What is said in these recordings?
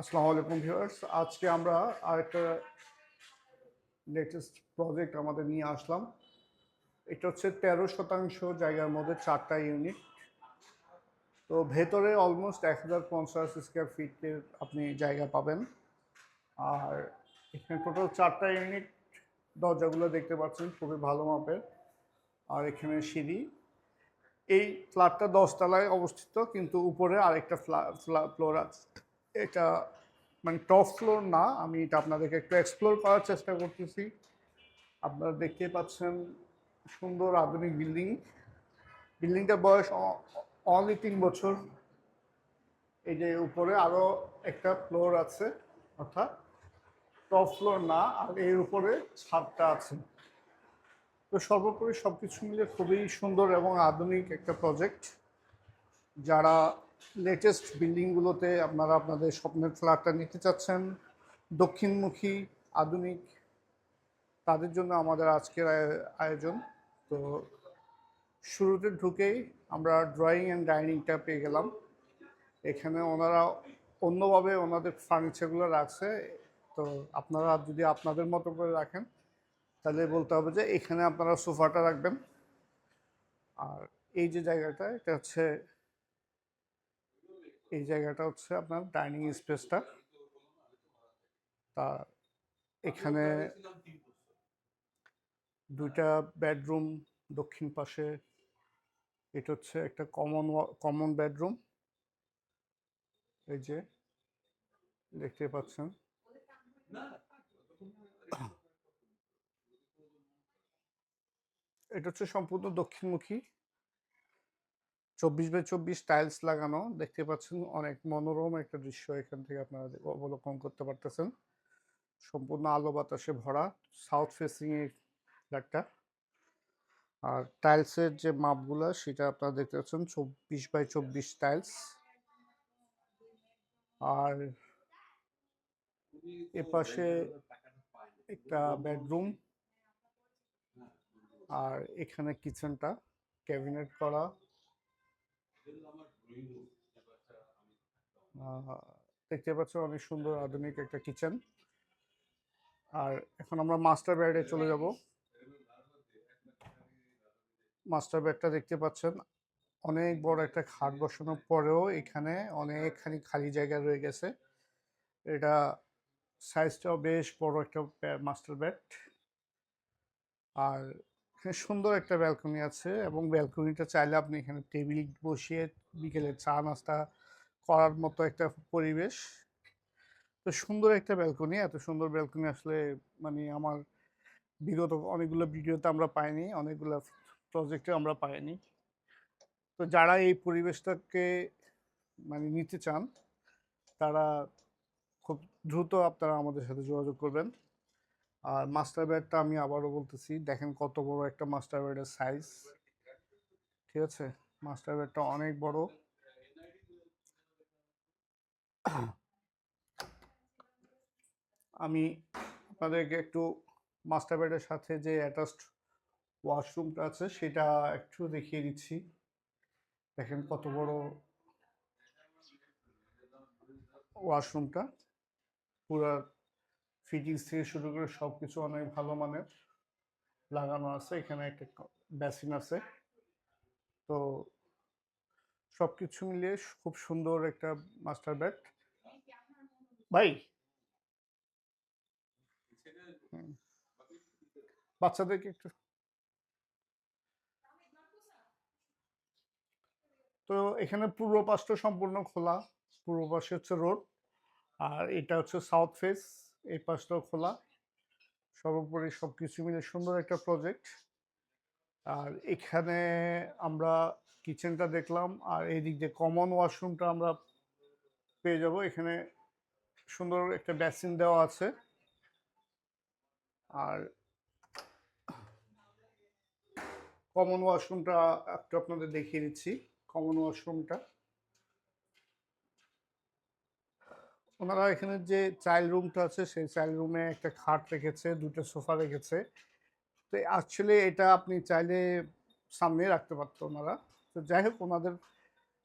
আসসালামু আলাইকুম ভিউয়ার্স। আজকে আমরা আরেকটা লেটেস্ট প্রজেক্ট আমাদের নিয়ে আসলাম। এটা হচ্ছে তেরো শতাংশ জায়গার মধ্যে চারটা ইউনিট তো ভেতরে অলমোস্ট এক হাজার পঞ্চাশ স্কোয়ার ফিটের আপনি জায়গা পাবেন। আর এখানে টোটাল চারটা ইউনিট দরজাগুলো দেখতে পাচ্ছেন, খুবই ভালো মাপের। আর এখানে সিঁড়ি। এই ফ্ল্যাটটা দশতলায় অবস্থিত, কিন্তু উপরে আরেকটা ফ্লা ফ্লোর আছে। এটা মানে টপ ফ্লোর না, আমি এটা আপনাদেরকে একটু এক্সপ্লোর করার চেষ্টা করতেছি। আপনারা দেখতে পাচ্ছেন সুন্দর আধুনিক বিল্ডিং। বিল্ডিংটার বয়স অনলি তিন বছর। এই যে উপরে আরও একটা ফ্লোর আছে, অর্থাৎ টপ ফ্লোর না, আর এর উপরে ছাদটা আছে। তো সর্বোপরি সব কিছু মিলে খুবই সুন্দর এবং আধুনিক একটা প্রজেক্ট যারা লেটেস্ট বিল্ডিংগুলোতে আপনারা আপনাদের স্বপ্নের ফ্ল্যাটটা নিতে চাচ্ছেন, দক্ষিণমুখী, আধুনিক, তাদের জন্য আমাদের আজকের আয়- আয়োজন। তো শুরুতে ঢুকেই আমরা ড্রয়িং অ্যান্ড ডাইনিংটা পেয়ে গেলাম। এখানে ওনারা অন্যভাবে ওনাদের ফার্নিচারগুলো রাখছে। তো আপনারা যদি আপনাদের মতো করে রাখেন, তাহলে বলতে হবে যে এখানে আপনারা সোফাটা রাখবেন। আর এই যে জায়গাটা, এটা হচ্ছে এই জায়গাটা হচ্ছে আপনার ডাইনিং স্পেসটা। তা এখানে দুইটা বেডরুম দক্ষিণ পাশে। এটা হচ্ছে একটা কমন কমন বেডরুম। এই যে দেখতে পাচ্ছেন। এটা হচ্ছে সম্পূর্ণ দক্ষিণমুখী। চব্বিশ বাই চব্বিশ টাইলস লাগানো, দেখতে পাচ্ছেন অনেক মনোরম একটা দৃশ্য এখান থেকে আপনারা অবলোকন করতে পারতেছেন। সম্পূর্ণ আলো বাতাসে ভরা সাউথ ফেসিং এর ফ্ল্যাটটা। আর টাইলসের যে মাপগুলো, সেটা আপনারা দেখতে পাচ্ছেন, চব্বিশ বাই চব্বিশ টাইলস আর এপাশে একটা বেডরুম আর এখানে কিচেনটা ক্যাবিনেট করা। দেখতে পাচ্ছ অনেক সুন্দর আধুনিক একটা কিচেন আর এখন আমরা মাস্টার বেডে চলে যাব। মাস্টার বেডটা দেখতে পাচ্ছেন, অনেক বড় একটা খাট বসানোর পরেও এখানে অনেকখানি খালি জায়গা রয়ে গেছে। এটা সাইজটাও বেশ বড় একটা মাস্টার বেড আর এখানে সুন্দর একটা ব্যালকনি আছে এবং ব্যালকনিটা চাইলে আপনি এখানে টেবিল বসিয়ে বিকেলে চা নাস্তা করার মতো একটা পরিবেশ। তো সুন্দর একটা ব্যালকনি, এত সুন্দর ব্যালকনি আসলে মানে আমার বিগত অনেকগুলো ভিডিওতে আমরা পাইনি, অনেকগুলো প্রজেক্টে আমরা পাইনি। তো যারা এই পরিবেশটাকে মানে নিতে চান, তারা খুব দ্রুত আপনারা আমাদের সাথে যোগাযোগ করবেন। আর মাস্টার বেডটা আমি আবারও বলতেছি, দেখেন কত বড় একটা মাস্টার বেডের সাইজ ঠিক আছে? মাস্টার বেডটা অনেক বড়। আমি আপনাদেরকে একটু মাস্টার বেডের সাথে যে অ্যাটাচড ওয়াশরুমটা আছে, সেটা একটু দেখিয়ে দিচ্ছি। দেখেন কত বড় ওয়াশরুমটা পুরা ফিটিংস থেকে শুরু করে সব কিছু অনেক ভালো মানের লাগানো আছে। এখানে একটা বেসিন আছে। তো সব কিছু মিলিয়ে খুব সুন্দর একটা মাস্টার বেড ভাই! বাচ্চাদেরকে একটু তো এখানে পূর্ব পাশটা সম্পূর্ণ খোলা। পূর্ব পাশে হচ্ছে রোড আর এটা হচ্ছে সাউথ ফেস এই পাশটাও খোলা। সর্বোপরি সব কিছু মিলে সুন্দর একটা প্রজেক্ট আর এখানে আমরা কিচেনটা দেখলাম, আর এই দিক দিয়ে কমন ওয়াশরুমটা আমরা পেয়ে যাব। এখানে সুন্দর একটা বেসিন দেওয়া আছে। আর কমন ওয়াশরুমটা একটু আপনাদের দেখিয়ে দিচ্ছি। কমন ওয়াশরুমটা ওনারা এখানে যে চাইল্ড রুমটা আছে, সেই চাইল্ড রুমে একটা খাট রেখেছে, দুটো সোফা রেখেছে। তো অ্যাকচুয়ালি এটা আপনি চাইলে সামনে রাখতে পারতো ওনারা। তো যাই হোক, ওনাদের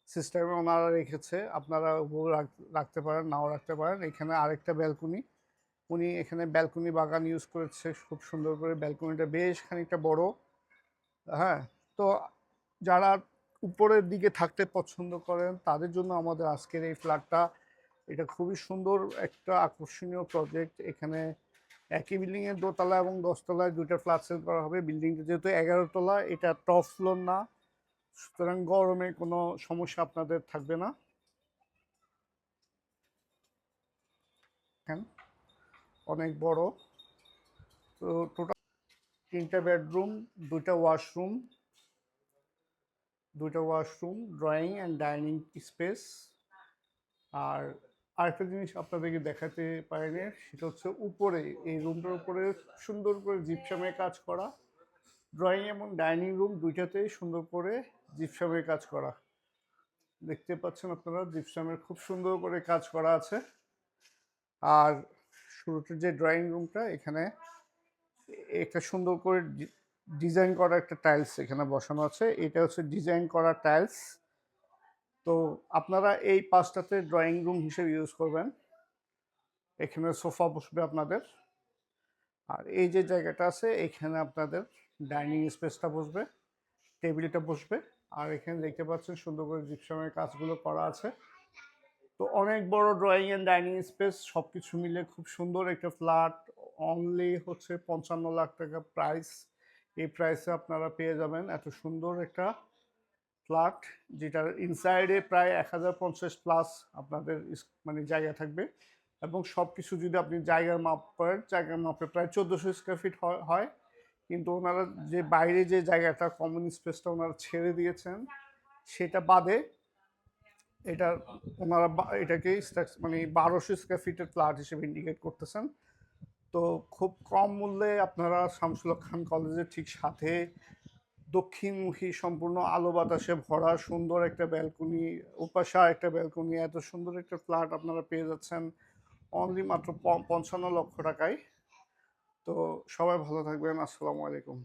সিস্টেমে ওনারা রেখেছে। আপনারা ওগুলো রাখ- রাখতে পারেন, নাও রাখতে পারেন। এখানে আরেকটা ব্যালকনি উনি এখানে ব্যালকনি বাগান ইউজ করেছে, খুব সুন্দর করে। ব্যালকনিটা বেশ খানিকটা বড়। হ্যাঁ তো যারা উপরের দিকে থাকতে পছন্দ করেন, তাদের জন্য আমাদের আজকের এই ফ্ল্যাটটা খুবই সুন্দর একটা আকর্ষণীয় প্রজেক্ট এখানে একই বিল্ডিংয়ের দোতলা এবং দশতলায় দুইটা ফ্ল্যাট সেল করা হবে। বিল্ডিংটা যেহেতু এগারো তলা, এটা টপ ফ্লোর না। সুতরাং গরমে কোনো সমস্যা আপনাদের থাকবে না। অনেক বড়। তো টোটাল তিনটা বেডরুম দুইটা ওয়াশরুম দুইটা washroom drawing and dining space আর আরেকটা জিনিস আপনাদেরকে দেখাতে পারিনি, সেটা হচ্ছে উপরে, এই রুমটার উপরে সুন্দর করে জিপসামের কাজ করা। ড্রয়িং এবং ডাইনিং রুম দুইটাতেই সুন্দর করে জিপসামের কাজ করা। দেখতে পাচ্ছেন আপনারা জিপসামের খুব সুন্দর করে কাজ করা আছে। আর শুরুতে যে ড্রয়িং রুমটা এখানে একটা সুন্দর করে ডিজাইন করা একটা টাইলস এখানে বসানো আছে। এটা হচ্ছে ডিজাইন করা টাইলস তো আপনারা এই পাঁচটাতে ড্রয়িং রুম হিসেবে ইউজ করবেন। এখানে সোফা বসবে আপনাদের। আর এই যে জায়গাটা আছে, এখানে আপনাদের ডাইনিং স্পেসটা বসবে, টেবিলটা বসবে। আর এখানে দেখতে পাচ্ছেন সুন্দর করে জিপসামের কাজগুলো করা আছে। তো অনেক বড় ড্রয়িং অ্যান্ড ডাইনিং স্পেস সব কিছু মিলে খুব সুন্দর একটা ফ্ল্যাট অনলি হচ্ছে পঞ্চান্ন লাখ টাকা প্রাইস এই প্রাইসে আপনারা পেয়ে যাবেন। এত সুন্দর একটা ফ্ল্যাট, যেটার ইনসাইডে প্রায় এক হাজার পঞ্চাশ প্লাস আপনাদের মানে জায়গা থাকবে। এবং সব কিছু যদি আপনি জায়গার মাপ করেন, জায়গার মাপে প্রায় চোদ্দোশো স্কোয়ার ফিট হয়। কিন্তু ওনারা যে বাইরে যে জায়গাটা কমন স্পেসটা ওনারা ছেড়ে দিয়েছেন, সেটা বাদে এটা ওনারা এটাকে মানে বারোশো স্কোয়ার ফিটের ফ্ল্যাট হিসেবে ইন্ডিকেট করতেছেন। তো খুব কম মূল্যে আপনারা শামসুল খান কলেজের ঠিক সাথে দক্ষিণমুখী সম্পূর্ণ আলো বাতাসে ভরা, সুন্দর একটা ব্যালকনি উপাশা একটা ব্যালকনি এত সুন্দর একটা ফ্ল্যাট আপনারা পেয়ে যাচ্ছেন। অনলি মাত্র পঞ্চান্ন লক্ষ টাকায়। তো সবাই ভালো থাকবেন, আসসালামু আলাইকুম।